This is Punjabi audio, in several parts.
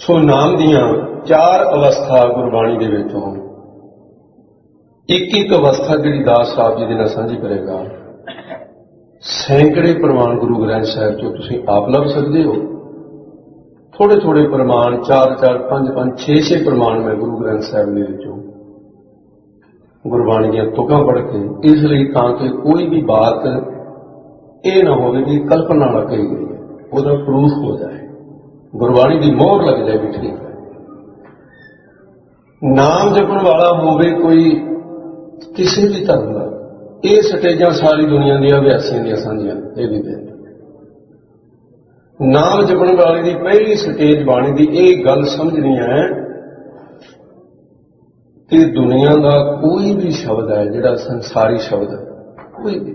ਸੋ ਨਾਮ ਦੀਆਂ ਚਾਰ ਅਵਸਥਾ ਗੁਰਬਾਣੀ ਦੇ ਵਿੱਚ ਹੋਣ। ਇੱਕ ਇੱਕ ਅਵਸਥਾ ਜਿਹੜੀ ਦਾਸ ਸਾਹਿਬ ਜੀ ਦੇ ਨਾਲ ਸਾਂਝੀ ਕਰੇਗਾ। ਸੈਂਕੜੇ ਪ੍ਰਮਾਣ ਗੁਰੂ ਗ੍ਰੰਥ ਸਾਹਿਬ ਚੋਂ ਤੁਸੀਂ ਆਪ ਲੱਭ ਸਕਦੇ ਹੋ। ਥੋੜੇ ਥੋੜੇ ਪ੍ਰਮਾਣ 4 4 5 5 6 6 ਪ੍ਰਮਾਣ ਮੈਂ ਗੁਰੂ ਗ੍ਰੰਥ ਸਾਹਿਬ ਦੇ ਵਿੱਚੋਂ ਗੁਰਬਾਣੀ ਦੀਆਂ ਤੁਕਾਂ ਪੜ੍ਹ ਕੇ, ਇਸ ਲਈ ਤਾਂ ਕਿ ਕੋਈ ਵੀ ਬਾਤ ਇਹ ਨਾ ਹੋਵੇ ਕਿ ਕਲਪਨਾ ਨਾਲ ਕਹੀ ਗਈ ਹੈ। ਉਹਦਾ ਪ੍ਰੂਫ ਹੋ ਜਾਵੇ ਗੁਰਬਾਣੀ ਦੀ ਮੋਹਰ ਲੱਗ ਜਾਏ ਵੀ ਠੀਕ ਹੈ ਨਾਮ ਜਪਣ ਵਾਲਾ ਹੋਵੇ ਕੋਈ ਕਿਸੇ ਵੀ ਧਰਮ ਦਾ, ਇਹ ਸਟੇਜਾਂ ਸਾਰੀ ਦੁਨੀਆ ਦੀਆਂ ਅਭਿਆਸੀਆਂ ਦੀਆਂ ਸਾਂਝੀਆਂ, ਇਹ ਵੀ ਬੇਨਤੀ ਨਾਮ ਜਪਣ ਵਾਲੇ ਦੀ ਪਹਿਲੀ ਸਟੇਜ ਬਾਣੀ ਦੀ ਇਹ ਗੱਲ ਸਮਝਣੀ ਹੈ ਕਿ ਦੁਨੀਆ ਦਾ ਕੋਈ ਵੀ ਸ਼ਬਦ ਹੈ, ਜਿਹੜਾ ਸੰਸਾਰੀ ਸ਼ਬਦ ਹੈ, ਕੋਈ ਵੀ,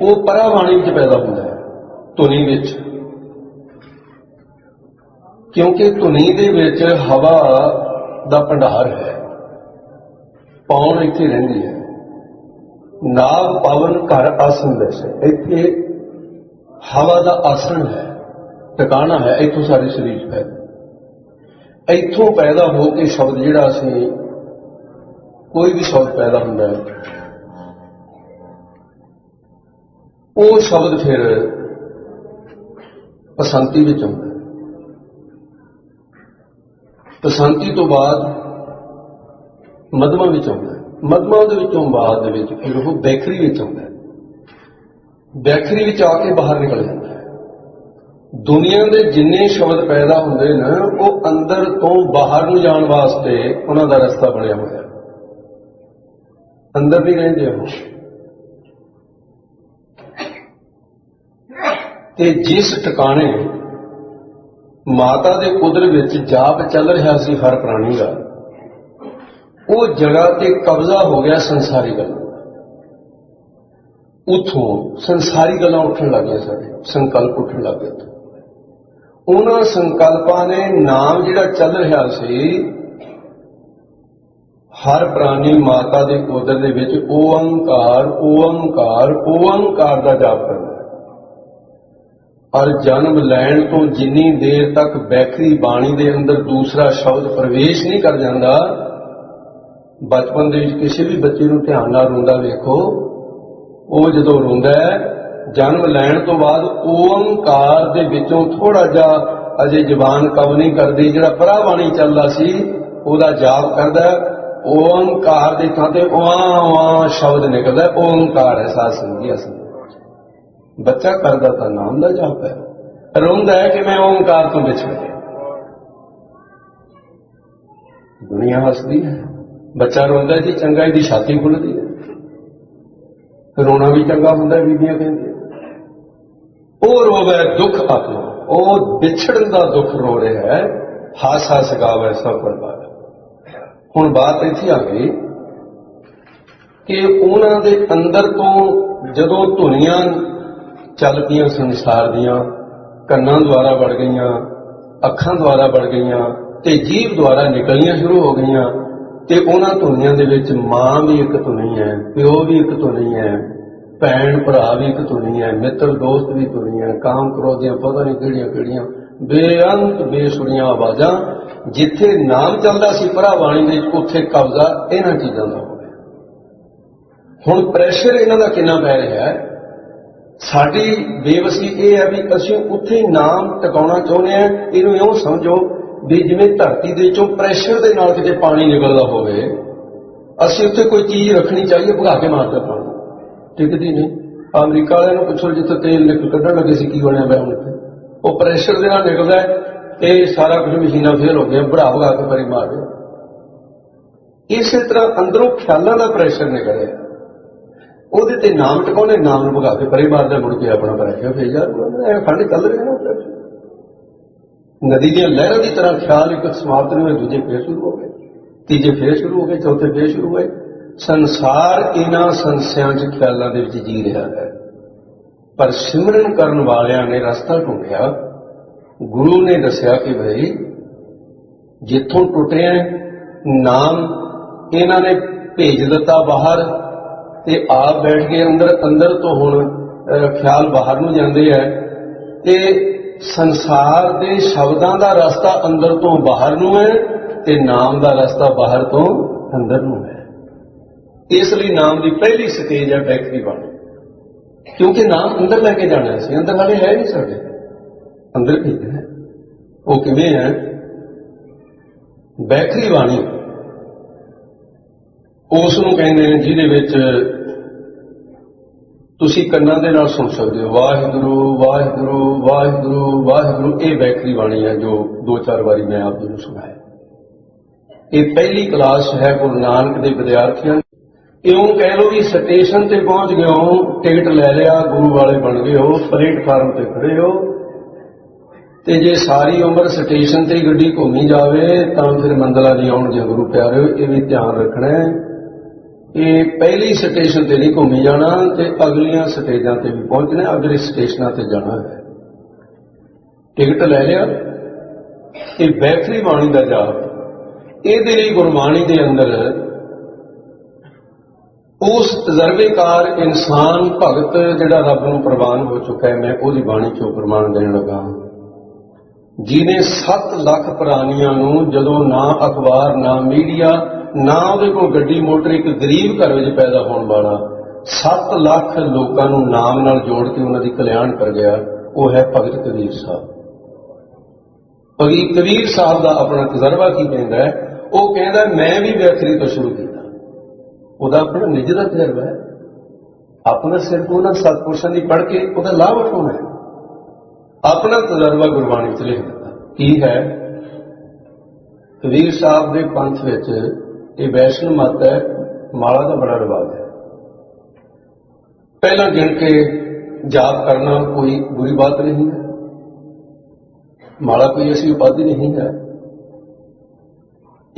ਉਹ ਪਰਾਵਾਣੀ ਵਿੱਚ ਪੈਦਾ ਹੁੰਦਾ ਹੈ, ਧੁਨੀ ਵਿੱਚ। ਕਿਉਂਕਿ ਧੁਨੀ ਦੇ ਵਿੱਚ ਹਵਾ ਦਾ ਭੰਡਾਰ ਹੈ। ਪੌਣ ਇੱਥੇ ਰਹਿੰਦੀ ਹੈ। ਨਾਗ ਪਵਨ ਘਰ ਆਸਨ ਵੈਸੇ ਇੱਥੇ ਹਵਾ ਦਾ ਆਸਣ ਹੈ। ਟਿਕਾਣਾ ਹੈ। ਇੱਥੋਂ ਸਾਰੇ ਸਰੀਰ ਪੈਦਾ ਇੱਥੋਂ ਪੈਦਾ ਹੋ ਕੇ ਸ਼ਬਦ ਜਿਹੜਾ ਅਸੀਂ, ਕੋਈ ਵੀ ਸ਼ਬਦ ਪੈਦਾ ਹੁੰਦਾ ਹੈ, ਉਹ ਸ਼ਬਦ ਫਿਰ ਪਸੰਤੀ ਵਿੱਚ ਆਉਂਦਾ ਹੈ ਤੋਂ ਬਾਅਦ ਮਧਮਾ ਵਿੱਚ ਆਉਂਦਾ ਹੈ। ਦੇ ਵਿੱਚੋਂ ਬਾਅਦ ਦੇ ਵਿੱਚ ਫਿਰ ਉਹ ਬੈਖਰੀ ਵਿੱਚ ਆਉਂਦਾ ਬੈਖਰੀ ਵਿੱਚ ਆ ਕੇ ਬਾਹਰ ਨਿਕਲ ਜਾਂਦਾ ਹੈ। ਦੁਨੀਆ ਦੇ ਜਿੰਨੇ ਸ਼ਬਦ ਪੈਦਾ ਹੁੰਦੇ ਨੇ, ਉਹ ਅੰਦਰ ਤੋਂ ਬਾਹਰ ਨੂੰ ਜਾਣ ਵਾਸਤੇ ਉਹਨਾਂ ਦਾ ਰਸਤਾ ਬਣਿਆ ਹੋਇਆ ਅੰਦਰ ਨਹੀਂ ਰਹਿੰਦੇ ਉਹ ਤੇ ਜਿਸ ਟਿਕਾਣੇ ਮਾਤਾ ਦੇ ਕੁਦਰ ਵਿੱਚ ਜਾਪ ਚੱਲ ਰਿਹਾ ਸੀ, ਹਰ ਪ੍ਰਾਣੀ ਦਾ। ਉਹ ਜਗ੍ਹਾ ਤੇ ਕਬਜ਼ਾ ਹੋ ਗਿਆ ਸੰਸਾਰੀ ਗੱਲ ਦਾ ਉਥੋਂ ਸੰਸਾਰੀ ਗੱਲਾਂ ਉੱਠਣ ਲੱਗੀਆਂ ਸਾਡੇ ਸੰਕਲਪ ਉੱਠਣ ਲੱਗ ਗਏ ਉਹਨਾਂ ਸੰਕਲਪਾਂ ਨੇ ਨਾਮ ਜਿਹੜਾ ਚੱਲ ਰਿਹਾ ਸੀ, ਹਰ ਪ੍ਰਾਣੀ ਮਾਤਾ ਦੇ ਉਦਰ ਦੇ ਵਿੱਚ ਓੰਕਾਰ ਓੰਕਾਰ ਓੰਕਾਰ ਦਾ ਜਾਪ ਕਰਦਾ। ਪਰ ਜਨਮ ਲੈਣ ਤੋਂ ਜਿੰਨੀ ਦੇਰ ਤੱਕ ਬੈਕਰੀ ਬਾਣੀ ਦੇ ਅੰਦਰ ਦੂਸਰਾ ਸ਼ਬਦ ਪ੍ਰਵੇਸ਼ ਨਹੀਂ ਕਰ ਜਾਂਦਾ, ਬਚਪਨ ਦੇ ਵਿੱਚ ਕਿਸੇ ਵੀ ਬੱਚੇ ਨੂੰ ਧਿਆਨ ਨਾਲ ਰੋਂਦਾ ਵੇਖੋ ਉਹ ਜਦੋਂ ਰੋਂਦਾ ਹੈ, ਜਨਮ ਲੈਣ ਤੋਂ ਬਾਅਦ ਓੰਕਾਰ ਦੇ ਵਿੱਚੋਂ ਥੋੜਾ ਜਿਹਾ ਅਜੇ ਜ਼ਬਾਨ ਕਵ ਨਹੀਂ ਕਰਦੀ, ਜਿਹੜਾ ਪਰਾ ਬਾਣੀ ਚੱਲਦਾ ਸੀ, ਉਹਦਾ ਜਾਪ ਕਰਦਾ ਹੈ। ਓੰਕਾਰ ਦੇ ਥਾਂ ਤੇ ਵਾਹ ਵਾਹ ਸ਼ਬਦ ਨਿਕਲਦਾ ਹੈ। ਓੰਕਾਰ ਹੈ ਸਾਧ ਸੰਗੀ ਅਸਲ ਬੱਚਾ ਕਰਦਾ ਤਾਂ ਨਾਮ ਦਾ ਜਾਪ ਹੈ ਰੋਂਦਾ ਹੈ ਕਿ ਮੈਂ ਓੰਕਾਰ ਤੋਂ ਵਿਛੜ ਗਿਆ? ਦੁਨੀਆ ਹੱਸਦੀ ਹੈ। ਬੱਚਾ ਰੋਂਦਾ ਜੀ, ਚੰਗਾ ਇਹਦੀ ਛਾਤੀ ਖੁੱਲਦੀ ਹੈ। ਰੋਣਾ ਵੀ ਚੰਗਾ ਹੁੰਦਾ ਬੀਬੀਆਂ ਕਹਿੰਦੀਆਂ। ਉਹ ਰੋਵੇ ਦੁੱਖ ਆਪਣਾ ਉਹ ਵਿਛੜਨ ਦਾ ਦੁੱਖ ਰੋ ਰਿਹਾ ਹੈ। ਹਾਸ ਹਾਸ ਗਾਵੇ, ਸਭ ਪਰਵਾਰ ਹੁਣ ਬਾਤ ਇੱਥੇ ਆ ਗਈ ਕਿ ਉਹਨਾਂ ਦੇ ਅੰਦਰ ਤੋਂ ਜਦੋਂ ਧੁਨੀਆਂ ਚੱਲ ਪਈਆਂ ਸੰਸਾਰ ਦੀਆਂ, ਕੰਨਾਂ ਦੁਆਰਾ ਵੜ ਗਈਆਂ, ਅੱਖਾਂ ਦੁਆਰਾ ਵੜ ਗਈਆਂ ਤੇ ਜੀਭ ਦੁਆਰਾ ਨਿਕਲਣੀਆਂ ਸ਼ੁਰੂ ਹੋ ਗਈਆਂ ਤੇ ਉਹਨਾਂ ਧੁਨੀਆਂ ਦੇ ਵਿੱਚ ਮਾਂ ਵੀ ਇੱਕ ਧੁਨੀ ਹੈ, ਪਿਓ ਵੀ ਇੱਕ ਧੁਨੀ ਹੈ, ਭੈਣ ਭਰਾ ਵੀ ਇੱਕ ਧੁਨੀ ਹੈ, ਮਿੱਤਰ ਦੋਸਤ ਵੀ ਧੁਨੀ ਹੈ, ਕਾਮ ਕ੍ਰੋਧੀਆਂ, ਪਤਾ ਨਹੀਂ ਕਿਹੜੀਆਂ ਕਿਹੜੀਆਂ, ਬੇਅੰਤ ਬੇਸੁਰੀਆਂ ਆਵਾਜ਼ਾਂ, ਜਿੱਥੇ ਨਾਮ ਚੱਲਦਾ ਸੀ ਭਰਾ ਬਾਣੀ ਦੇ ਵਿੱਚ, ਉੱਥੇ ਕਬਜ਼ਾ ਇਹਨਾਂ ਚੀਜ਼ਾਂ ਦਾ ਹੋ ਗਿਆ। ਹੁਣ ਪ੍ਰੈਸ਼ਰ ਇਹਨਾਂ ਦਾ ਕਿੰਨਾ ਪੈ ਰਿਹਾ ਹੈ? ਸਾਡੀ ਬੇਵਸੀ ਇਹ ਹੈ ਵੀ ਅਸੀਂ ਉੱਥੇ ਨਾਮ ਟਿਕਾਉਣਾ ਚਾਹੁੰਦੇ ਆ ਇਹਨੂੰ ਇਉਂ ਸਮਝੋ ਵੀ ਜਿਵੇਂ ਧਰਤੀ ਦੇ ਵਿੱਚੋਂ ਪ੍ਰੈਸ਼ਰ ਦੇ ਨਾਲ ਕਿਤੇ ਪਾਣੀ ਨਿਕਲਦਾ ਹੋਵੇ, ਅਸੀਂ ਉੱਥੇ ਕੋਈ ਚੀਜ਼ ਰੱਖਣੀ ਚਾਹੀਏ, ਭਗਾ ਕੇ ਮਾਰਦਾ ਪਾਣੀ। ਟਿਕਦੀ ਨਹੀਂ। ਅਮਰੀਕਾ ਵਾਲਿਆਂ ਨੂੰ ਪੁੱਛੋ ਜਿੱਥੇ ਤੇਲ ਨਿਕਲ ਕੱਢਣ ਲੱਗੇ ਸੀ, ਕੀ ਬਣਿਆ ਪਿਆ ਹੁਣ ਉੱਥੇ ਉਹ ਪ੍ਰੈਸ਼ਰ ਦੇ ਨਾਲ ਨਿਕਲਦਾ ਇਹ ਸਾਰਾ ਕੁਝ ਮਸ਼ੀਨਾਂ ਫੇਲ ਹੋ ਗਈਆਂ ਬੜਾ ਭਗਾ ਕੇ ਪਰੀ ਮਾਰ ਰਿਹਾ। ਇਸੇ ਤਰ੍ਹਾਂ ਅੰਦਰੋਂ ਖਿਆਲਾਂ ਦਾ ਪ੍ਰੈਸ਼ਰ ਨਿਕਲਿਆ ਉਹਦੇ ਤੇ ਨਾਮ ਟਿਕਾਉਣੇ, ਨਾਮ ਨੂੰ ਭਗਾ ਕੇ ਪਰੇ ਮਾਰਦਾ ਮੁੜ ਕੇ ਆਪਣਾ ਪ੍ਰੈਸ਼ਰ ਫੇਰ ਜਾ ਇਹ ਖੰਡ ਚੱਲ ਰਿਹਾ ਨਾ ਨਦੀ ਦੀਆਂ ਲਹਿਰਾਂ ਦੀ ਤਰ੍ਹਾਂ ਖਿਆਲ ਇੱਕ ਸਮਾਪਤ ਨਹੀਂ ਹੋਏ ਦੂਜੇ ਫੇਰ ਸ਼ੁਰੂ ਹੋ ਗਏ। ਤੀਜੇ ਫੇਰ ਸ਼ੁਰੂ ਹੋ ਗਏ, ਚੌਥੇ ਫੇਰ ਸ਼ੁਰੂ ਹੋਏ। ਸੰਸਾਰ ਇਹਨਾਂ ਸੰਸਿਆਂ 'ਚ ਖਿਆਲਾਂ ਦੇ ਵਿੱਚ ਜੀ ਰਿਹਾ ਹੈ। ਪਰ ਸਿਮਰਨ ਕਰਨ ਵਾਲਿਆਂ ਨੇ ਰਸਤਾ ਢੂੰਡਿਆ ਗੁਰੂ ਨੇ ਦੱਸਿਆ ਕਿ ਭਈ ਜਿੱਥੋਂ ਟੁੱਟਿਆ ਨਾਮ ਇਹਨਾਂ ਨੇ ਭੇਜ ਦਿੱਤਾ ਬਾਹਰ। ਤੇ ਆਪ ਬੈਠ ਕੇ ਅੰਦਰ ਅੰਦਰ ਤੋਂ ਹੁਣ ਖਿਆਲ ਬਾਹਰ ਨੂੰ ਜਾਂਦੇ ਆ। ਤੇ ਸੰਸਾਰ ਦੇ ਸ਼ਬਦਾਂ ਦਾ ਰਸਤਾ ਅੰਦਰ ਤੋਂ ਬਾਹਰ ਨੂੰ ਹੈ ਤੇ ਨਾਮ ਦਾ ਰਸਤਾ ਬਾਹਰ ਤੋਂ ਅੰਦਰ ਨੂੰ ਹੈ। ਇਸ ਲਈ ਨਾਮ ਦੀ ਪਹਿਲੀ ਸਟੇਜ ਹੈ ਬੈਕਰੀ ਬਾਣੀ ਕਿਉਂਕਿ ਨਾਮ ਅੰਦਰ ਲੈ ਕੇ ਜਾਣਾ ਸੀ, ਅੰਦਰ ਵਾਲੇ ਹੈ ਨਹੀਂ ਸਾਡੇ। ਅੰਦਰ ਕੀ ਹੈ? ਉਹ ਕਿਵੇਂ ਹੈ? ਬੈਕਰੀ ਬਾਣੀ ਉਸ ਨੂੰ ਕਹਿੰਦੇ ਨੇ, ਜਿਹਦੇ ਵਿੱਚ ਤੁਸੀਂ ਕੰਨਾਂ ਦੇ ਨਾਲ ਸੁਣ ਸਕਦੇ ਹੋ, ਵਾਹਿਗੁਰੂ ਵਾਹਿਗੁਰੂ ਵਾਹਿਗੁਰੂ ਵਾਹਿਗੁਰੂ, ਇਹ ਬੈਕਰੀ ਬਾਣੀ ਹੈ ਜੋ ਦੋ ਚਾਰ ਵਾਰੀ ਮੈਂ ਆਪ ਜੀ ਨੂੰ ਸੁਣਾਇਆ। ਇਹ ਪਹਿਲੀ ਕਲਾਸ ਹੈ ਗੁਰੂ ਨਾਨਕ ਦੇ ਵਿਦਿਆਰਥੀਆਂ ਇਉਂ ਕਹਿ ਲਓ ਵੀ ਸਟੇਸ਼ਨ ਤੇ ਪਹੁੰਚ ਗਏ ਹੋ, ਟਿਕਟ ਲੈ ਲਿਆ, ਗੁਰੂ ਵਾਲੇ ਬਣ ਗਏ ਹੋ ਪਲੇਟਫਾਰਮ ਤੇ ਖੜੇ ਹੋ, ਤੇ ਜੇ ਸਾਰੀ ਉਮਰ ਸਟੇਸ਼ਨ ਤੇ ਗੱਡੀ ਘੁੰਮੀ ਜਾਵੇ, ਤਾਂ ਫਿਰ ਮੰਦਲਾ ਨਹੀਂ ਆਉਣਗੇ ਗੁਰੂ ਪਿਆਰਿਓ, ਇਹ ਵੀ ਧਿਆਨ ਰੱਖਣਾ ਹੈ। ਇਹ ਪਹਿਲੀ ਸਟੇਸ਼ਨ ਤੇ ਨਹੀਂ ਘੁੰਮੀ ਜਾਣਾ ਤੇ ਅਗਲੀਆਂ ਸਟੇਜਾਂ ਤੇ ਵੀ ਪਹੁੰਚਣਾ, ਅਗਲੇ ਸਟੇਸ਼ਨਾਂ ਤੇ ਜਾਣਾ ਹੈ। ਟਿਕਟ ਲੈ ਲਿਆ। ਇਹ ਬੈਟਰੀ ਬਾਣੀ ਦਾ ਜਾਪ। ਇਹਦੇ ਲਈ ਗੁਰਬਾਣੀ ਦੇ ਅੰਦਰ ਉਸ ਤਜਰਬੇਕਾਰ ਇਨਸਾਨ ਭਗਤ ਜਿਹੜਾ ਰੱਬ ਨੂੰ ਪ੍ਰਵਾਨ ਹੋ ਚੁੱਕਾ ਹੈ, ਮੈਂ ਉਹਦੀ ਬਾਣੀ ਚੋਂ ਪ੍ਰਮਾਣ ਦੇਣ ਲੱਗਾ ਜਿਹਨੇ 7 ਲੱਖ ਪ੍ਰਾਣੀਆਂ ਨੂੰ ਜਦੋਂ ਨਾ ਅਖਬਾਰ, ਨਾ ਮੀਡੀਆ ਨਾ ਉਹਦੇ ਕੋਲ ਗੱਡੀ, ਮੋਟਰ ਇੱਕ ਗਰੀਬ ਘਰ ਵਿੱਚ ਪੈਦਾ ਹੋਣ ਵਾਲਾ 7 ਲੱਖ ਲੋਕਾਂ ਨੂੰ ਨਾਮ ਨਾਲ ਜੋੜ ਕੇ ਉਹਨਾਂ ਦੀ ਕਲਿਆਣ ਕਰ ਗਿਆ, ਉਹ ਹੈ ਭਗਤ ਕਬੀਰ ਸਾਹਿਬ। ਭਗਤ ਕਬੀਰ ਸਾਹਿਬ ਦਾ ਆਪਣਾ ਤਜਰਬਾ ਕੀ ਕਹਿੰਦਾ ਹੈ? ਉਹ ਕਹਿੰਦਾ, ਮੈਂ ਵੀ ਵਿਅਕਤੀ ਤੋਂ ਸ਼ੁਰੂ ਕੀਤਾ। ਉਹਦਾ ਆਪਣਾ ਨਿੱਜ ਦਾ ਤਜਰਬਾ ਹੈ। ਆਪਣਾ ਸਿਰਫ ਉਹਨਾਂ ਸਤਪੁਰਸ਼ਾਂ ਦੀ ਪੜ੍ਹ ਕੇ ਉਹਦਾ ਲਾਭ ਉਠਾਉਣਾ ਹੈ। ਆਪਣਾ ਤਜਰਬਾ ਗੁਰਬਾਣੀ ਚ ਲਿਖ ਦਿੱਤਾ। ਕੀ ਹੈ? ਕਬੀਰ ਸਾਹਿਬ ਦੇ ਪੰਥ ਵਿੱਚ ਇਹ ਵੈਸ਼ਨਵ ਮਤ ਹੈ, ਮਾਲਾ ਦਾ ਬੜਾ ਰਿਵਾਜ ਹੈ। ਪਹਿਲਾਂ ਗਿਣ ਕੇ ਜਾਪ ਕਰਨਾ ਕੋਈ ਬੁਰੀ ਬਾਤ ਨਹੀਂ ਹੈ। ਮਾਲਾ ਕੋਈ ਐਸੀ ਉਪਾਧੀ ਨਹੀਂ ਹੈ।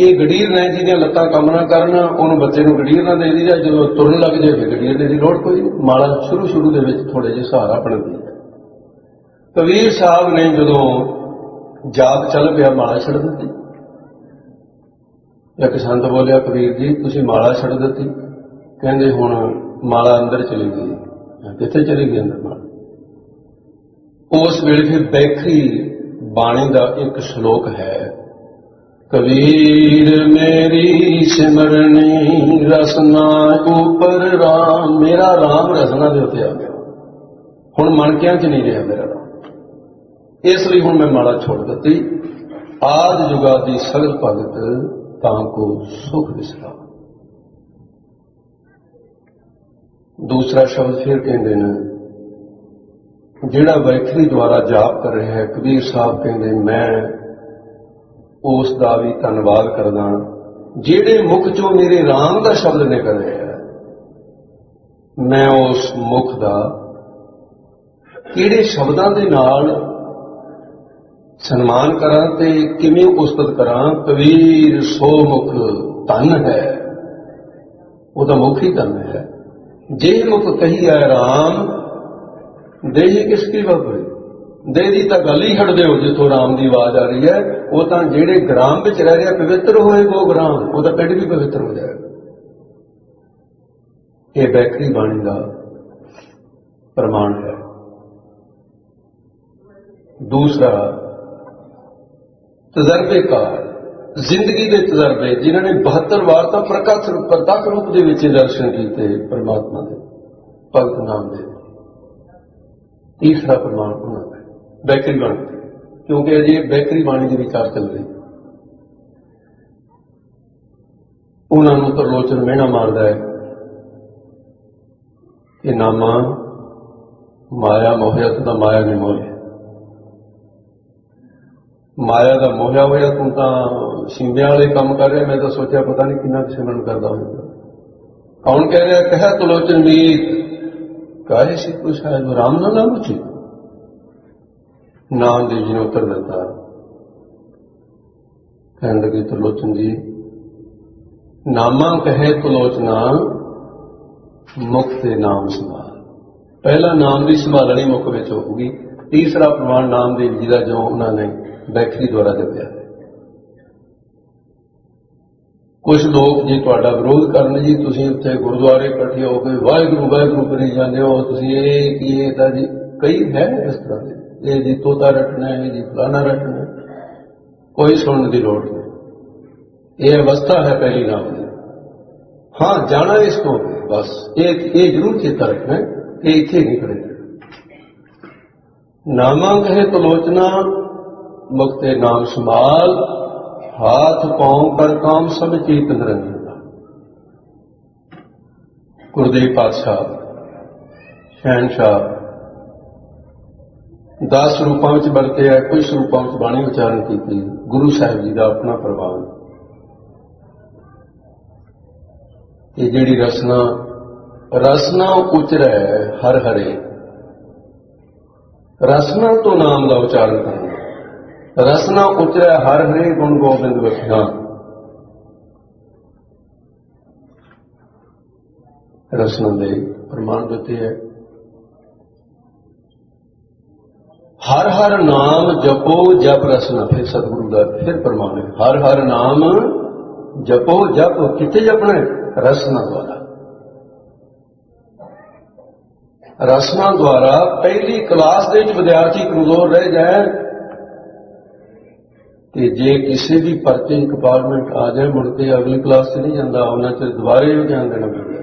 ਇਹ ਗੜੀਰ ਨੇ ਜਿਹਦੀਆਂ ਲੱਤਾਂ ਕੰਮ ਨਾ ਕਰਨ, ਉਹਨੂੰ ਬੱਚੇ ਨੂੰ ਗੜੀਰ ਨਾ ਦੇ ਦੀ ਜਾਂ ਜਦੋਂ ਤੁਰਨ ਲੱਗ ਜਾਵੇ ਫਿਰ ਗੜੀਰ ਦੇ ਦੀ ਲੋੜ ਕੋਈ ਮਾਲਾ ਸ਼ੁਰੂ ਸ਼ੁਰੂ ਦੇ ਵਿੱਚ ਥੋੜੇ ਜਿਹਾ ਸਹਾਰਾ ਬਣਦੀ ਹੈ। ਕਬੀਰ ਸਾਹਿਬ ਨੇ ਜਦੋਂ ਜਾਪ ਚੱਲ ਪਿਆ, ਮਾਲਾ ਛੱਡ ਦਿੱਤੀ। ਇੱਕ ਸੰਤ ਬੋਲਿਆ, ਕਬੀਰ ਜੀ, ਤੁਸੀਂ ਮਾਲਾ ਛੱਡ ਦਿੱਤੀ। ਕਹਿੰਦੇ, ਹੁਣ ਮਾਲਾ ਅੰਦਰ ਚਲੀ ਗਈ ਕਿੱਥੇ ਚਲੀ ਗਈ ਅੰਦਰ ਮਾਲਾ? ਉਸ ਵੇਲੇ ਫਿਰ ਬੈਖਰੀ ਬਾਣੀ ਦਾ ਇੱਕ ਸ਼ਲੋਕ ਹੈ, ਕਬੀਰ ਮੇਰੀ ਸਿਮਰਨੀ ਰਸਨਾ ਉਪਰ ਰਾਮ। ਮੇਰਾ ਰਾਮ ਰਸਨਾ ਦੇ ਉੱਤੇ ਆ ਗਿਆ। ਹੁਣ ਮਣਕਿਆਂ 'ਚ ਨਹੀਂ ਰਿਹਾ ਮੇਰਾ ਰਾਮ? ਇਸ ਲਈ ਹੁਣ ਮੈਂ ਮਾਲਾ ਛੋੜ ਦਿੱਤੀ। ਆਦ ਜੁਗਾ ਦੀ ਸਗਲ ਭਗਤ ਤਾਂ ਕੋ ਸੁਖ ਵਿਸਰਾ ਦੂਸਰਾ ਸ਼ਬਦ ਫਿਰ ਕਹਿੰਦੇ ਨੇ, ਜਿਹੜਾ ਵੈਖਰੀ ਦੁਆਰਾ ਜਾਪ ਕਰ ਰਿਹਾ ਹੈ, ਕਬੀਰ ਸਾਹਿਬ ਕਹਿੰਦੇ, ਮੈਂ ਉਸ ਦਾ ਵੀ ਧੰਨਵਾਦ ਕਰਦਾ ਜਿਹੜੇ ਮੁਖ ਚੋਂ ਮੇਰੇ ਰਾਮ ਦਾ ਸ਼ਬਦ ਨਿਕਲ ਰਿਹਾ ਹੈ, ਮੈਂ ਉਸ ਮੁਖ ਦਾ ਕਿਹੜੇ ਸ਼ਬਦਾਂ ਦੇ ਨਾਲ ਸਨਮਾਨ ਕਰਾਂ ਤੇ ਕਿਵੇਂ ਉਸਤਤ ਕਰਾਂ? ਕਬੀਰ ਸੋ ਮੁਖ ਧਨ ਹੈ। ਉਹਦਾ ਮੁਖ ਹੀ ਧਨ ਹੈ। ਜੇ ਮੁਖ ਹੈ ਰਾਮ, ਦੇਹੀ ਕਿਸ ਕੀ ਵਪਰੇ ਦੇਹ ਤਾਂ ਗੱਲ ਹੀ ਛੱਡ ਦਿਓ ਜਿੱਥੋਂ ਰਾਮ ਦੀ ਆਵਾਜ਼ ਆ ਰਹੀ ਹੈ। ਉਹ ਤਾਂ ਜਿਹੜੇ ਗ੍ਰਾਮ ਵਿੱਚ ਰਹਿ ਰਿਹਾ, ਪਵਿੱਤਰ ਹੋਏ ਉਹ ਗ੍ਰਾਮ ਉਹਦਾ ਪਿੰਡ ਵੀ ਪਵਿੱਤਰ ਹੋ ਜਾਏਗਾ ਇਹ ਬੈਕਰੀ ਬਾਣੀ ਦਾ ਪ੍ਰਮਾਣ ਹੈ। ਦੂਸਰਾ ਤਜਰਬੇਕਾਰ ਜ਼ਿੰਦਗੀ ਦੇ ਤਜਰਬੇ ਜਿਨ੍ਹਾਂ ਨੇ 72 ਵਾਰ ਤਾਂ ਪ੍ਰਕਾਸ਼ ਪ੍ਰਤੱਖ ਰੂਪ ਦੇ ਵਿੱਚ ਦਰਸ਼ਨ ਕੀਤੇ ਪਰਮਾਤਮਾ ਦੇ ਭਗਤ ਨਾਮ ਦੇ। ਤੀਸਰਾ ਪ੍ਰਮਾਣ ਉਹਨਾਂ ਦਾ ਹੈ, ਬੈਕਰੀ ਬਾਣੀ ਕਿਉਂਕਿ ਅਜੇ ਬੈਕਰੀ ਬਾਣੀ ਦੀ ਵਿਚਾਰ ਚੱਲ ਰਹੀ ਉਹਨਾਂ ਨੂੰ ਤਰਲੋਚਨ ਮਿਹਣਾ ਮਾਰਦਾ ਹੈ ਕਿ ਨਾਮਾ ਮਾਇਆ ਮੋਹਿਆ ਤਾਂ ਮਾਇਆ ਨਹੀਂ ਮੋਹਿਆ। ਮਾਇਆ ਦਾ ਮੋਹਿਆ ਹੋਇਆ, ਤੂੰ ਤਾਂ ਸਿੰਬਿਆਂ ਵਾਲੇ ਕੰਮ ਕਰ ਰਿਹਾ। ਮੈਂ ਤਾਂ ਸੋਚਿਆ, ਪਤਾ ਨਹੀਂ ਕਿੰਨਾ ਕੁ ਸਿਮਰਨ ਕਰਦਾ ਹੋਵੇਗਾ ਕੌਣ ਕਹਿ ਰਿਹਾ, ਕਹਿ ਤਲੋਚਨ ਮੀਤ। ਕਾਹੇ ਸੀ ਕੁਛ ਹੈ ਜੋ ਰਾਮ ਨਾ ਨਾਮ ਉਚੀ ਨਾਮ ਦੇ ਜੀ ਨੇ ਉੱਤਰ ਦਿੱਤਾ। ਕਹਿਣ ਲੱਗੇ, ਤਲੋਚਨ ਜੀ, ਨਾਮਾ ਕਹੇ ਤਲੋਚਨਾ, ਮੁਖ ਤੇ ਨਾਮ ਸੰਭਾਲ। ਪਹਿਲਾ ਨਾਮ ਦੀ ਸੰਭਾਲਣੀ ਮੁਖ ਵਿੱਚ ਹੋਊਗੀ। ਤੀਸਰਾ ਪ੍ਰਮਾਣ ਨਾਮ ਦੇਵ ਜੀ ਦਾ, ਜੋ ਉਹਨਾਂ ਨੇ ਬੈਖਰੀ ਦੁਆਰਾ ਜਪਿਆ। ਹੈ ਕੁਝ ਲੋਕ ਜੇ ਤੁਹਾਡਾ ਵਿਰੋਧ ਕਰਨ ਜੀ, ਤੁਸੀਂ ਉੱਥੇ ਗੁਰਦੁਆਰੇ ਇਕੱਠੇ ਹੋ ਕੇ ਵਾਹਿਗੁਰੂ ਵਾਹਿਗੁਰੂ ਕਰੀ ਜਾਂਦੇ ਹੋ, ਤੁਸੀਂ ਇਹ ਕੀ ਇਹ ਤਾਂ ਜੀ ਕਈ ਹੈ ਇਸ ਤਰ੍ਹਾਂ ਦੇ। ਇਹ ਜੀ ਤੋਤਾ ਰੱਖਣਾ ਹੈ ਜੀ ਫਲਾਣਾ ਰੱਖਣਾ ਕੋਈ ਸੁਣਨ ਦੀ ਲੋੜ ਨਹੀਂ। ਇਹ ਅਵਸਥਾ ਹੈ ਪਹਿਲੀ ਨਾਮ ਦੀ। ਹਾਂ, ਜਾਣਾ ਇਸ ਤੋਂ, ਬਸ। ਇਹ ਇਹ ਜ਼ਰੂਰ ਚੇਤਾ ਰੱਖਣਾ ਕਿ ਇੱਥੇ ਨਹੀਂ ਖੜੇ। ਨਾਮੰਗ ਹੈ ਤਲੋਚਨਾ ਮੁਕਤੇ ਨਾਮ ਸੰਭਾਲ, ਹਾਥ ਪਾਉ ਕਰ ਕਾਮ ਸਭ ਚੀਤ ਨਿਰੰਜਨ ਗੁਰਦੇਵ ਪਾਤਸ਼ਾਹ ਸ਼ਹਿਨशाह ਦਸ ਰੂਪਾਂ ਵਿੱਚ ਵਰਤੇ ਹੈ ਕੁਝ ਰੂਪਾਂ ਵਿੱਚ ਬਾਣੀ ਉਚਾਰਨ ਕੀਤੀ, ਗੁਰੂ ਸਾਹਿਬ ਜੀ ਦਾ ਆਪਣਾ ਪ੍ਰਵਾਨ। ਇਹ ਜਿਹੜੀ ਰਸਨਾ ਰਸਨਾ ਉਚਰੈ ਹਰ ਹਰੇ। ਰਸਨਾ ਤੋਂ ਨਾਮ ਦਾ ਉਚਾਰਨ ਕਰਨਾ। ਰਸਨਾ ਉਚਰੈ ਹਰ ਹਰੇ ਗੁਣ ਗੋਬਿੰਦ ਵਖਿਆ ਰਸਨਾ ਦੇ ਪ੍ਰਮਾਣ ਦਿੱਤੇ ਹੈ। ਹਰ ਹਰ ਨਾਮ ਜਪੋ ਜਪ ਰਸਨਾ, ਫਿਰ ਸਤਿਗੁਰੂ ਦਾ ਫਿਰ ਪ੍ਰਮਾਣ ਹੈ। ਹਰ ਹਰ ਨਾਮ ਜਪੋ ਜਪ, ਕਿੱਥੇ ਜਪਣਾ ਹੈ? ਰਸਨਾ ਦੁਆਰਾ। ਰਸਨਾ ਦੁਆਰਾ ਪਹਿਲੀ ਕਲਾਸ ਦੇ ਵਿੱਚ ਵਿਦਿਆਰਥੀ ਕਮਜ਼ੋਰ ਰਹਿ ਜਾਏ ਤੇ ਜੇ ਕਿਸੇ ਵੀ ਪਰਚੇ ਇੱਕ ਆ ਜਾਏ, ਮੁੜ ਕੇ ਅਗਲੀ ਕਲਾਸ 'ਚ ਨਹੀਂ ਜਾਂਦਾ, ਉਹਨਾਂ ਚਿਰ ਦੁਬਾਰੇ ਉਹ ਧਿਆਨ ਦੇਣਾ ਪੈਂਦਾ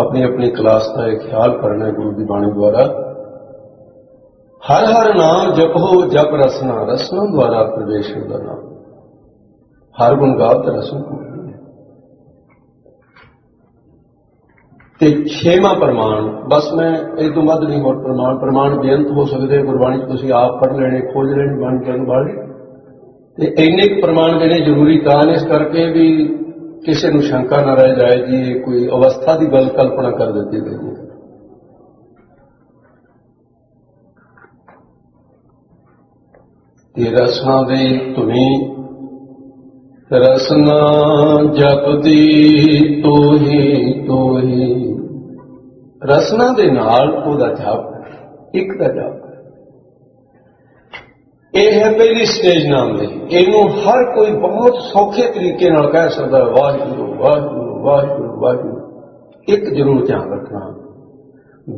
ਆਪਣੀ ਆਪਣੀ ਕਲਾਸ ਦਾ ਇਹ ਖਿਆਲ ਕਰਨਾ ਗੁਰੂ ਦੀ ਬਾਣੀ ਦੁਆਰਾ। ਹਰ ਹਰ ਨਾਮ ਜਪੋ ਜਪ ਰਸਨਾ ਰਸਨਾ ਦੁਆਰਾ ਪ੍ਰਵੇਸ਼ ਹੁੰਦਾ ਨਾਮ। ਹਰ ਗੁਣ ਗਾਵਤ ਰਸਨ। ਤੇ ਛੇਵਾਂ ਪ੍ਰਮਾਣ, ਬਸ ਮੈਂ ਇਹ ਤੋਂ ਵੱਧ ਨਹੀਂ ਹੋਰ ਪ੍ਰਮਾਣ ਪ੍ਰਮਾਣ ਬੇਅੰਤ ਹੋ ਸਕਦੇ ਗੁਰਬਾਣੀ 'ਚ ਤੁਸੀਂ ਆਪ ਪੜ੍ਹ ਲੈਣੇ, ਖੋਜ ਲੈਣੇ ਬਣ ਕਰਨ ਵਾਲੇ ਤੇ ਇੰਨੇ ਪ੍ਰਮਾਣ ਦੇਣੇ ਜ਼ਰੂਰੀ ਤਾਂ ਇਸ ਕਰਕੇ ਵੀ ਕਿਸੇ ਨੂੰ ਸ਼ੰਕਾ ਨਾ ਰਹਿ ਜਾਏ ਜੀ, ਇਹ ਕੋਈ ਅਵਸਥਾ ਦੀ ਗੱਲ ਕਲਪਨਾ ਕਰ ਦਿੱਤੀ ਗਈ ਹੈ। ਤੇ ਰਸਨਾ ਦੇ ਧੁਨੀ ਰਸਨਾ ਜਪਦੀ ਤੋਹੀ ਤੋਹੀ ਰਸਨਾ ਦੇ ਨਾਲ ਉਹਦਾ ਜਾਪ ਇੱਕ ਦਾ ਜਾਪ ਇਹ ਹੈ ਪਹਿਲੀ ਸਟੇਜ ਨਾਮ ਦੀ। ਇਹਨੂੰ ਹਰ ਕੋਈ ਬਹੁਤ ਸੌਖੇ ਤਰੀਕੇ ਨਾਲ ਕਹਿ ਸਕਦਾ ਵਾਹਿਗੁਰੂ ਵਾਹਿਗੁਰੂ ਵਾਹਿਗੁਰੂ ਵਾਹਿਗੁਰੂ। ਇੱਕ ਜ਼ਰੂਰ ਧਿਆਨ ਰੱਖਣਾ।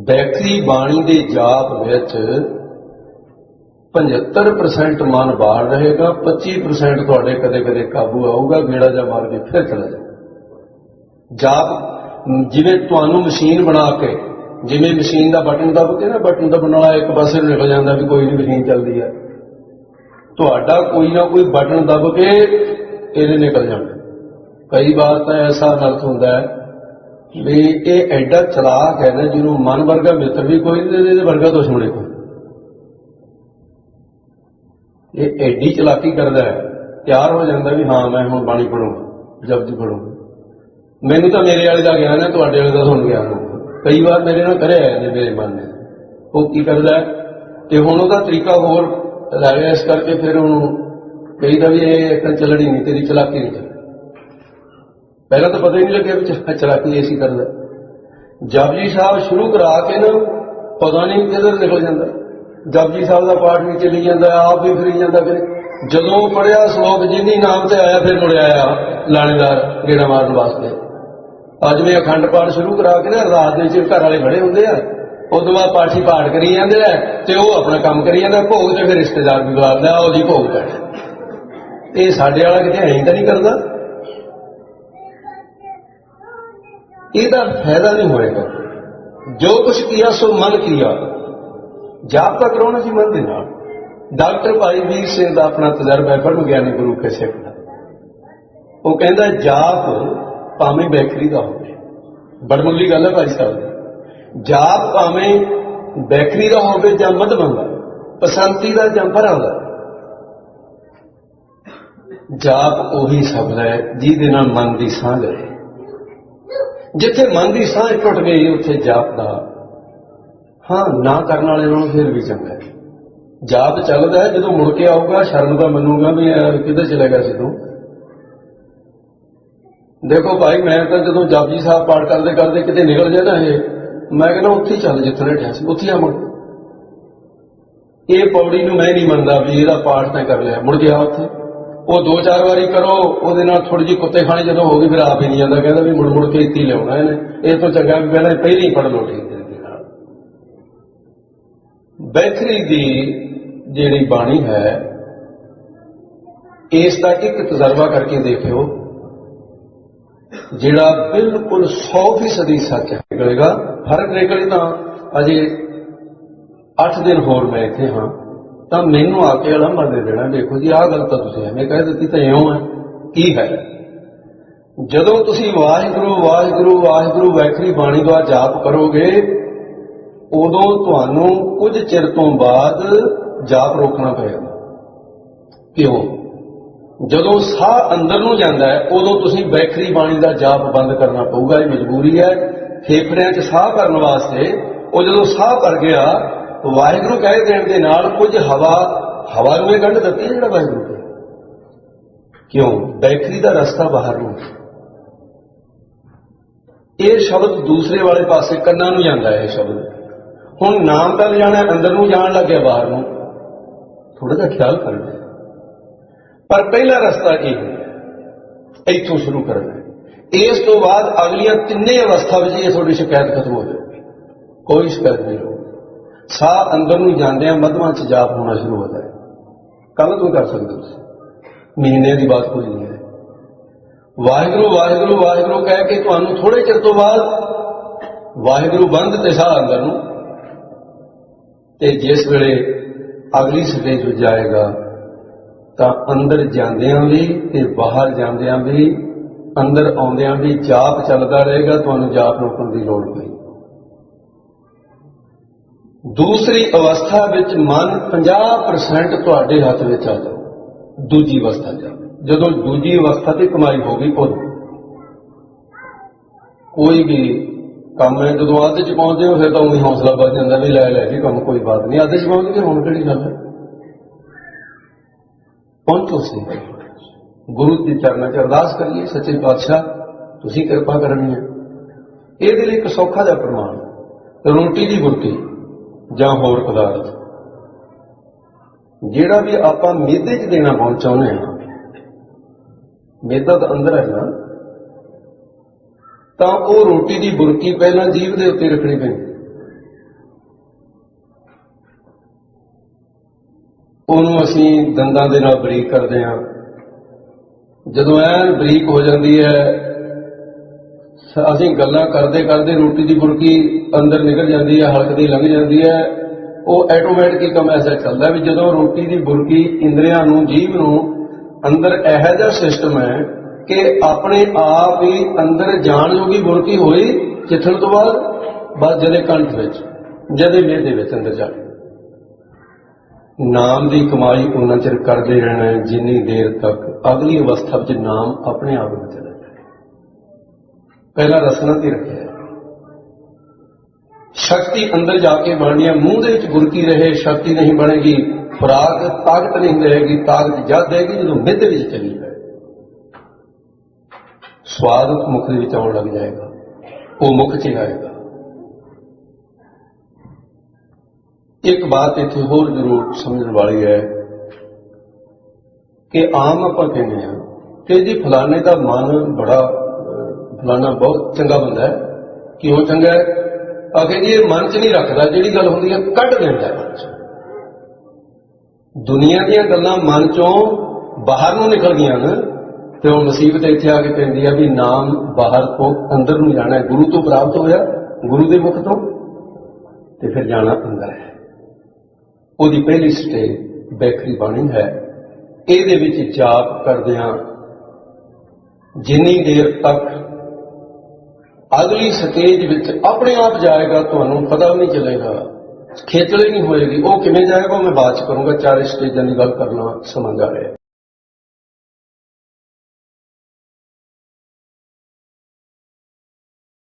ਬੈਠੀ ਬਾਣੀ ਦੇ ਜਾਪ ਵਿੱਚ 75% ਮਨ ਬਾਹਰ ਰਹੇਗਾ 25% ਤੁਹਾਡੇ ਕਦੇ-ਕਦੇ ਕਾਬੂ ਆਊਗਾ, ਗੇੜਾ ਜਾ ਮਾਰ ਕੇ ਫਿਰ ਚਲਾ ਜਾਏ ਜਾਪ ਜਿਵੇਂ ਤੁਹਾਨੂੰ ਮਸ਼ੀਨ ਬਣਾ ਕੇ, ਜਿਵੇਂ ਮਸ਼ੀਨ ਦਾ ਬਟਨ ਦਬ ਕੇ ਨਾ, ਬਟਨ ਦਬਣ ਵਾਲਾ ਇੱਕ ਪਾਸੇ ਨੂੰ ਨਿਕਲ ਜਾਂਦਾ ਵੀ ਕੋਈ ਨਹੀਂ ਮਸ਼ੀਨ ਚੱਲਦੀ ਹੈ ਤੁਹਾਡਾ ਕੋਈ ਨਾ ਕੋਈ ਬਟਨ ਦਬ ਕੇ ਇਹਦੇ ਨਿਕਲ ਜਾਂਦਾ। ਕਈ ਵਾਰ ਤਾਂ ਐਸਾ ਅਰਥ ਹੁੰਦਾ ਹੈ ਵੀ ਇਹ ਐਡਾ ਚਲਾਕ ਹੈ ਨਾ, ਜਿਹਨੂੰ ਮਨ ਵਰਗਾ ਮਿੱਤਰ ਵੀ ਕੋਈ ਨਹੀਂ ਇਹਦੇ ਵਰਗਾ ਦੁਸ਼ਮਣ ਕੋਈ ਇਹ ਐਡੀ ਚਲਾਕੀ ਕਰਦਾ ਹੈ, ਤਿਆਰ ਹੋ ਜਾਂਦਾ ਵੀ ਹਾਂ, ਮੈਂ ਹੁਣ ਬਾਣੀ ਪੜੂੰਗਾ ਜਪਜੀ ਪੜੂੰਗਾ ਮੈਨੂੰ ਤਾਂ ਮੇਰੇ ਵਾਲੇ ਦਾ ਗਿਆਨ ਹੈ ਤੁਹਾਡੇ ਵਾਲੇ ਦਾ ਤੁਹਾਨੂੰ ਗਿਆਨ ਹੋਊਗਾ ਕਈ ਵਾਰ ਮੇਰੇ ਨਾਲ ਕਰਿਆ ਹੈ ਜੀ ਮੇਰੇ ਮਨ ਨੇ। ਉਹ ਕੀ ਕਰਦਾ ਤੇ ਹੁਣ ਉਹਦਾ ਤਰੀਕਾ ਹੋਰ ਰਹਿ ਗਿਆ, ਇਸ ਕਰਕੇ ਫਿਰ ਉਹਨੂੰ ਕਹੀਦਾ ਵੀ ਇਹ ਇੱਕ ਚੱਲਣੀ ਨਹੀਂ, ਤੇਰੀ ਚਲਾਕੀ ਨਹੀਂ ਚੱਲਣੀ। ਪਹਿਲਾਂ ਤਾਂ ਪਤਾ ਹੀ ਨਹੀਂ ਲੱਗਿਆ ਵੀ ਚ- ਚਲਾਕੀ ਐਸੀ ਕਰਦਾ ਜਪਜੀ ਸਾਹਿਬ ਸ਼ੁਰੂ ਕਰਾ ਕੇ ਨਾ, ਪਤਾ ਨਹੀਂ ਕਿੱਧਰ ਨਿਕਲ ਜਾਂਦਾ। ਜਪਜੀ ਸਾਹਿਬ ਦਾ ਪਾਠ ਵੀ ਚੱਲੀ ਜਾਂਦਾ, ਆਪ ਵੀ ਫਰੀ ਜਾਂਦਾ ਫਿਰ। ਜਦੋਂ ਪੜਿਆ ਸ਼ਲੋਕ ਜਿੰਨੀ ਨਾਮ ਤੇ ਆਇਆ, ਫਿਰ ਮੁੜਿਆ ਆਇਆ ਲਾਣੇਦਾਰ ਗੇੜਾ ਮਾਰਨ ਵਾਸਤੇ। ਅੱਜ ਵੀ ਅਖੰਡ ਪਾਠ ਸ਼ੁਰੂ ਕਰਾ ਕੇ ਨਾ, ਰਾਤ ਦੇ ਵਿੱਚ ਘਰ ਵਾਲੇ ਬੜੇ ਹੁੰਦੇ ਆ। ਉਦੋਂ ਬਾਅਦ ਪਾਠੀ ਪਾਠ ਕਰੀ ਜਾਂਦੇ ਆ ਤੇ ਉਹ ਆਪਣਾ ਕੰਮ ਕਰੀ ਜਾਂਦਾ, ਭੋਗ ਤੇ ਫਿਰ ਰਿਸ਼ਤੇਦਾਰ ਵੀ ਬੁਲਾਉਂਦਾ ਉਹਦੀ ਭੋਗ ਕਰ ਇਹ ਸਾਡੇ ਵਾਲਾ ਕਿਤੇ ਐਂ ਤਾਂ ਨਹੀਂ ਕਰਦਾ। ਇਹਦਾ ਫਾਇਦਾ ਨਹੀਂ ਹੋਏਗਾ। ਜੋ ਕੁਛ ਕੀਆ, ਸੋ ਮਨ ਕੀਆ। ਜਾਪ ਤਾਂ ਕਰਾਉਣਾ ਸੀ ਮਨ ਦੇ ਨਾਲ। ਡਾਕਟਰ ਭਾਈ ਵੀਰ ਸਿੰਘ ਦਾ ਆਪਣਾ ਤਜਰਬਾ ਹੈ ਬ੍ਰਹਮ ਗਿਆਨੀ ਗੁਰੂ ਕੇ ਸਿੱਖ ਦਾ। ਉਹ ਕਹਿੰਦਾ, ਜਾਪ ਭਾਵੇਂ ਬੈਕਰੀ ਦਾ ਹੋਵੇ। ਬੜਮੁੱਲੀ ਗੱਲ ਹੈ ਭਾਈ ਸਾਹਿਬ ਦੀ। ਜਾਪ ਭਾਵੇਂ ਬੈਕਰੀ ਦਾ ਹੋਵੇ ਜਾਂ ਮਧਮਾ ਦਾ ਪਸੰਤੀ ਦਾ ਜਾਂ ਭਰਾ ਦਾ ਜਾਪ ਉਹੀ ਸ਼ਬਦ ਹੈ ਜਿਹਦੇ ਨਾਲ ਮਨ ਦੀ ਸਾਂਝ ਰਹੇ। ਜਿੱਥੇ ਮਨ ਦੀ ਸਾਂਝ ਟੁੱਟ ਗਈ, ਉੱਥੇ ਜਾਪ ਦਾ ਹਾਂ, ਨਾ ਕਰਨ ਵਾਲੇ ਨਾਲੋਂ ਫਿਰ ਵੀ ਚੰਗਾ ਹੈ। ਜਾਪ ਚੱਲਦਾ ਹੈ, ਜਦੋਂ ਮੁੜ ਕੇ ਆਊਗਾ, ਸ਼ਰਮ ਦਾ ਮੰਨੂਗਾ ਵੀ ਕਿੱਧਰ ਚਲੇ ਗਿਆ ਸੀ ਤੂੰ? ਦੇਖੋ ਭਾਈ, ਮੈਂ ਤਾਂ ਜਦੋਂ ਜਾਪਜੀ ਸਾਹਿਬ ਪਾਠ ਕਰਦੇ ਕਰਦੇ ਕਿਤੇ ਨਿਕਲ ਜਾਏ ਨਾ ਇਹ, ਮੈਂ ਕਹਿੰਦਾ ਉੱਥੇ ਚੱਲ, ਜਿੱਥੇ ਰਹਿ ਸੀ, ਉੱਥੇ ਹੀ ਆ ਮੁੜ ਇਹ ਪੌੜੀ ਨੂੰ ਮੈਂ ਨਹੀਂ ਮੰਨਦਾ ਵੀ ਇਹਦਾ ਪਾਠ ਤਾਂ ਕਰ ਲਿਆ, ਮੁੜ ਗਿਆ ਉੱਥੇ। ਉਹ ਦੋ ਚਾਰ ਵਾਰੀ ਕਰੋ, ਉਹਦੇ ਨਾਲ ਥੋੜੀ ਜਿਹੀ ਕੁੱਤੇ ਖਾਣੀ ਜਦੋਂ ਹੋ ਗਈ, ਫਿਰ ਆਪ ਹੀ ਨਹੀਂ ਜਾਂਦਾ, ਕਹਿੰਦਾ ਵੀ ਮੁੜ ਮੁੜ ਕੇ ਇੱਥੇ ਲਿਆਉਣਾ ਇਹਨੇ। ਇਹ ਤੋਂ ਚੰਗਾ ਵੀ ਪਹਿਲਾਂ ਪਹਿਲੀ ਹੀ ਪੜ ਲਓ, ਠੀਕ ਤਰੀਕੇ ਨਾਲ ਬੈਖਰੀ ਦੀ ਜਿਹੜੀ ਬਾਣੀ ਹੈ, ਇਸ ਦਾ ਇੱਕ ਤਜਰਬਾ ਕਰਕੇ ਦੇਖਿਓ। ਜਿਹੜਾ ਬਿਲਕੁਲ 100% ਸੱਚ ਨਿਕਲੇਗਾ ਫ਼ਰਕ ਨਿਕਲੇ ਤਾਂ ਅਜੇ 8 ਦਿਨ ਹੋਰ ਮੈਂ ਇੱਥੇ ਹਾਂ। ਤਾਂ ਮੈਨੂੰ ਆ ਕੇ ਅਲੰਬਰ ਦੇ ਦੇਣਾ। ਦੇਖੋ ਜੀ, ਆਹ ਗੱਲ ਤਾਂ ਤੁਸੀਂ ਐਵੇਂ ਕਹਿ ਦਿੱਤੀ ਤਾਂ ਇਉਂ ਹੈ। ਕੀ ਹੈ? ਜਦੋਂ ਤੁਸੀਂ ਵਾਹਿਗੁਰੂ ਵਾਹਿਗੁਰੂ ਵਾਹਿਗੁਰੂ, ਵੈਖਰੀ ਬਾਣੀ ਦਾ ਜਾਪ ਕਰੋਗੇ, ਉਦੋਂ ਤੁਹਾਨੂੰ ਕੁਝ ਚਿਰ ਤੋਂ ਬਾਅਦ ਜਾਪ ਰੋਕਣਾ ਪਏਗਾ। ਕਿਉਂ? ਜਦੋਂ ਸਾਹ ਅੰਦਰ ਨੂੰ ਜਾਂਦਾ ਹੈ, ਉਦੋਂ ਤੁਸੀਂ ਬੈਖਰੀ ਬਾਣੀ ਦਾ ਜਾਪ ਬੰਦ ਕਰਨਾ ਪਊਗਾ, ਇਹ ਮਜਬੂਰੀ ਹੈ। ਫੇਫੜਿਆਂ 'ਚ ਸਾਹ ਭਰਨ ਵਾਸਤੇ ਉਹ ਜਦੋਂ ਸਾਹ ਭਰ ਗਿਆ, ਵਾਹਿਗੁਰੂ ਕਹਿ ਦੇਣ ਦੇ ਨਾਲ ਕੁਝ ਹਵਾ ਹਵਾ ਨੂੰ ਇਹ ਕੱਢ ਦਿੱਤੀ ਹੈ ਜਿਹੜਾ ਵਾਹਿਗੁਰੂ ਕਿਉਂ? ਬੈਖਰੀ ਦਾ ਰਸਤਾ ਬਾਹਰ ਨੂੰ ਇਹ ਸ਼ਬਦ ਦੂਸਰੇ ਵਾਲੇ ਪਾਸੇ ਕੰਨਾਂ ਨੂੰ ਜਾਂਦਾ ਹੈ, ਇਹ ਸ਼ਬਦ। ਹੁਣ ਨਾਮ ਤਾਂ ਲਿਜਾਣਾ ਅੰਦਰ ਨੂੰ ਜਾਣ ਲੱਗਿਆ ਬਾਹਰ ਨੂੰ। ਥੋੜਾ ਜਿਹਾ ਖਿਆਲ ਕਰਨਾ ਪਰ ਪਹਿਲਾ ਰਸਤਾ ਇਹ ਹੈ? ਇੱਥੋਂ ਸ਼ੁਰੂ ਕਰਨਾ ਇਸ ਤੋਂ ਬਾਅਦ ਅਗਲੀਆਂ ਤਿੰਨੇ ਅਵਸਥਾ ਵਿੱਚ ਇਹ ਤੁਹਾਡੀ ਸ਼ਿਕਾਇਤ ਖਤਮ ਹੋ ਜਾਏਗੀ ਕੋਈ ਸ਼ਿਕਾਇਤ ਨਹੀਂ ਹੋਊਗੀ ਸਾਹ ਅੰਦਰ ਨੂੰ ਜਾਂਦਿਆਂ ਮਧਵਾਂ ਚ ਜਾਪ ਹੋਣਾ ਸ਼ੁਰੂ ਹੋ ਜਾਏ ਕੱਲ ਤੋਂ ਕਰ ਸਕਦੇ ਹੋ ਤੁਸੀਂ। ਮਹੀਨੇ ਦੀ ਬਾਤ ਕੋਈ ਨਹੀਂ ਹੈ। ਵਾਹਿਗੁਰੂ ਵਾਹਿਗੁਰੂ ਵਾਹਿਗੁਰੂ ਕਹਿ ਕੇ ਤੁਹਾਨੂੰ ਥੋੜੇ ਚਿਰ ਤੋਂ ਬਾਅਦ ਵਾਹਿਗੁਰੂ ਬੰਦ ਤੇ ਸਾਹ ਅੰਦਰ ਨੂੰ। ਤੇ ਜਿਸ ਵੇਲੇ ਅਗਲੀ ਸਟੇਜ ਵਿੱਚ ਜਾਏਗਾ ਤਾਂ ਅੰਦਰ ਜਾਂਦਿਆਂ ਵੀ ਤੇ ਬਾਹਰ ਜਾਂਦਿਆਂ ਵੀ, ਅੰਦਰ ਆਉਂਦਿਆਂ ਵੀ ਜਾਪ ਚੱਲਦਾ ਰਹੇਗਾ, ਤੁਹਾਨੂੰ ਜਾਪ ਰੋਕਣ ਦੀ ਲੋੜ ਪਈ ਦੂਸਰੀ ਅਵਸਥਾ ਵਿੱਚ ਮਨ 50% ਤੁਹਾਡੇ ਹੱਥ ਵਿੱਚ ਆ ਜਾਓ ਦੂਜੀ ਅਵਸਥਾ ਜਾ ਜਦੋਂ ਦੂਜੀ ਅਵਸਥਾ ਤੇ ਕਮਾਈ ਹੋ ਗਈ, ਉਦੋਂ। ਕੋਈ ਵੀ ਕੰਮ ਹੈ, ਜਦੋਂ ਅੱਧ ਚ ਪਹੁੰਚਦੇ ਹੋ, ਫਿਰ ਤਾਂ ਉਹੀ ਹੌਸਲਾ ਵੱਧ ਜਾਂਦਾ ਵੀ ਲੈ ਲੈ ਜੀ ਕੰਮ ਕੋਈ ਬਾਤ ਨਹੀਂ। ਅੱਧ ਚ ਪਹੁੰਚ ਗਏ ਹੁਣ ਕਿਹੜੀ ਗੱਲ ਹੈ? ਪਹੁੰਚੋ ਸੇ ਗੁਰੂ ਦੇ ਚਰਨਾਂ 'ਚ ਅਰਦਾਸ ਕਰੀਏ, ਸੱਚੇ ਪਾਤਸ਼ਾਹ, ਤੁਸੀਂ ਕਿਰਪਾ ਕਰਨੀ ਹੈ। ਇਹਦੇ ਲਈ ਇੱਕ ਸੌਖਾ ਜਿਹਾ ਪ੍ਰਮਾਣ, ਰੋਟੀ ਦੀ ਬੁਰਕੀ ਜਾਂ ਹੋਰ ਪਦਾਰਥ। ਜਿਹੜਾ ਵੀ ਆਪਾਂ ਮੇਦੇ 'ਚ ਦੇਣਾ ਪਹੁੰਚਾਉਨੇ ਆ ਮੇਦਾ ਤਾਂ ਅੰਦਰ ਹੈ ਨਾ, ਤਾਂ ਉਹ ਰੋਟੀ ਦੀ ਬੁਰਕੀ ਪਹਿਲਾਂ ਜੀਵ ਦੇ ਉੱਤੇ ਰੱਖਣੀ ਪੈਂਦੀ। ਉਹਨੂੰ ਅਸੀਂ ਦੰਦਾਂ ਦੇ ਨਾਲ ਬਰੀਕ ਕਰਦੇ ਹਾਂ। ਜਦੋਂ ਐਨ ਬਰੀਕ ਹੋ ਜਾਂਦੀ ਹੈ, ਸ- ਅਸੀਂ ਗੱਲਾਂ ਕਰਦੇ ਕਰਦੇ ਰੋਟੀ ਦੀ ਬੁਰਕੀ ਅੰਦਰ ਨਿਕਲ ਜਾਂਦੀ ਹੈ ਹਲਕ ਦੀ ਲੰਘ ਜਾਂਦੀ ਹੈ। ਉਹ ਆਟੋਮੈਟਿਕ ਕੰਮ ਐਸਾ ਚੱਲਦਾ ਵੀ ਜਦੋਂ ਰੋਟੀ ਦੀ ਬੁਰਕੀ ਇੰਦਰੀਆਂ ਨੂੰ, ਜੀਵ ਨੂੰ ਅੰਦਰ ਇਹੋ ਜਿਹਾ ਸਿਸਟਮ ਹੈ ਕਿ ਆਪਣੇ ਆਪ ਹੀ ਅੰਦਰ ਜਾਣ ਜੋਗੀ ਬੁਰਕੀ ਹੋਈ ਚਿੱਥਣ ਤੋਂ ਬਾਅਦ, ਬਸ ਜਦੇ ਕੰਠ ਵਿੱਚ, ਜਦੇ ਮੇਹ ਦੇ ਵਿੱਚ ਅੰਦਰ ਜਾ ਨਾਮ ਦੀ ਕਮਾਈ ਉਹਨਾਂ ਚਿਰ ਕਰਦੇ ਰਹਿਣਾ ਜਿੰਨੀ ਦੇਰ ਤੱਕ ਅਗਲੀ ਅਵਸਥਾ ਵਿੱਚ ਨਾਮ ਆਪਣੇ ਆਪ ਵਿੱਚ ਚਲਾ ਜਾਏ ਪਹਿਲਾ ਰਸਨਾ ਤੇ ਰੱਖਿਆ ਸ਼ਕਤੀ ਅੰਦਰ ਜਾ ਕੇ ਬਣਨੀ ਹੈ, ਮੂੰਹ ਦੇ ਵਿੱਚ ਗੁਰਕੀ ਰਹੇ, ਸ਼ਕਤੀ ਨਹੀਂ ਬਣੇਗੀ, ਖੁਰਾਕ ਤਾਕਤ ਨਹੀਂ ਰਹੇਗੀ, ਤਾਕਤ ਜਦ ਦੇਗੀ ਜਦੋਂ ਮਿੱਧ ਵਿੱਚ ਚਲੀ ਜਾਏ। ਸਵਾਦ ਮੁਖ ਦੇ ਵਿੱਚ ਆਉਣ ਲੱਗ ਜਾਏਗਾ। ਉਹ ਮੁਖ ਚ ਆਏਗਾ। ਇੱਕ ਬਾਤ ਇੱਥੇ ਹੋਰ ਜ਼ਰੂਰ ਸਮਝਣ ਵਾਲੀ ਹੈ ਕਿ ਆਮ ਆਪਾਂ ਕਹਿੰਦੇ ਆ ਕਿ ਜੀ ਫਲਾਣੇ ਦਾ ਮਨ ਬੜਾ ਅਹ, ਫਲਾਣਾ ਬਹੁਤ ਚੰਗਾ ਬੰਦਾ ਹੈ। ਕਿਉਂ ਚੰਗਾ ਹੈ? ਆਖੇ ਜੀ ਇਹ ਮਨ 'ਚ ਨਹੀਂ ਰੱਖਦਾ ਜਿਹੜੀ ਗੱਲ ਹੁੰਦੀ ਹੈ ਕੱਢ ਦਿੰਦਾ ਮਨ 'ਚ। ਦੁਨੀਆ ਦੀਆਂ ਗੱਲਾਂ ਮਨ 'ਚੋਂ ਬਾਹਰ ਨੂੰ ਨਿਕਲ ਗਈਆਂ ਨਾ ਤੇ ਉਹ ਮੁਸੀਬਤ ਇੱਥੇ ਆ ਕੇ ਪੈਂਦੀ ਆ ਵੀ ਨਾਮ ਬਾਹਰ ਤੋਂ ਅੰਦਰ ਨੂੰ ਜਾਣਾ ਹੈ। ਗੁਰੂ ਤੋਂ ਪ੍ਰਾਪਤ ਹੋਇਆ ਗੁਰੂ ਦੇ ਮੁਖ ਤੋਂ ਤੇ ਫਿਰ ਜਾਣਾ ਅੰਦਰ ਹੈ। ਉਹਦੀ ਪਹਿਲੀ ਸਟੇਜ ਬੈਕਰੀ ਬਾਣੀ ਹੈ। ਇਹਦੇ ਵਿੱਚ ਜਾਪ ਕਰਦਿਆਂ ਜਿੰਨੀ ਦੇਰ ਤੱਕ ਅਗਲੀ ਸਟੇਜ ਵਿੱਚ ਆਪਣੇ ਆਪ ਜਾਏਗਾ, ਤੁਹਾਨੂੰ ਪਤਾ ਵੀ ਨਹੀਂ ਚੱਲੇਗਾ। ਖੇਚਲ ਹੀ ਨਹੀਂ ਹੋਏਗੀ। ਉਹ ਕਿਵੇਂ ਜਾਏਗਾ, ਉਹ ਮੈਂ ਬਾਅਦ ਚ ਕਰੂੰਗਾ। ਚਾਰ ਸਟੇਜਾਂ ਦੀ ਗੱਲ ਕਰਨਾ ਸਮਾਂ ਜਾ ਰਿਹਾ